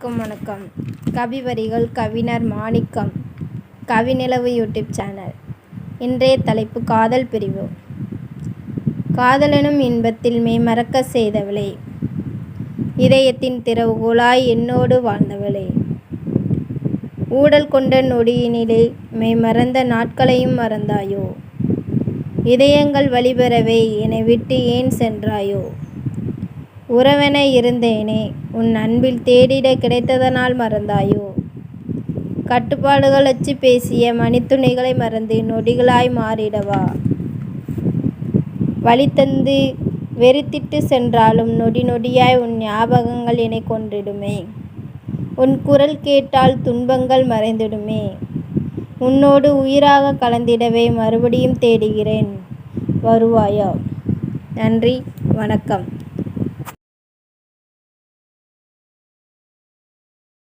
வணக்கம் வணக்கம். கவி வரிகள் கவிஞர் மாணிக்கம் கவிநிலவு யூடியூப் சேனல். இன்றைய தலைப்பு காதல் பிரிவு. காதலனும் இன்பத்தில் மேமறக்க செய்தவளே. இதயத்தின் திறவுகோலாய் என்னோடு வாழ்ந்தவளே. ஊடல் கொண்ட நொடியினிலே மெய்மறந்த நாட்களையும் மறந்தாயோ? இதயங்கள் வழிபெறவே என்னை விட்டு ஏன் சென்றாயோ? உறவென இருந்தேனே உன் அன்பில் தேடிட கிடைத்ததனால் மறந்தாயோ? கட்டுப்பாடுகள் அச்சு பேசிய மணித்துணிகளை மறந்து நொடிகளாய் மாறிடவா? வழி தந்து வெறுத்திட்டு சென்றாலும் நொடி நொடியாய் உன் ஞாபகங்கள் என்னை கொன்றிடுமே. உன் குரல் கேட்டால் துன்பங்கள் மறைந்திடுமே. உன்னோடு உயிராக கலந்திடவே மறுபடியும் தேடுகிறேன். வருவாயா? நன்றி வணக்கம்.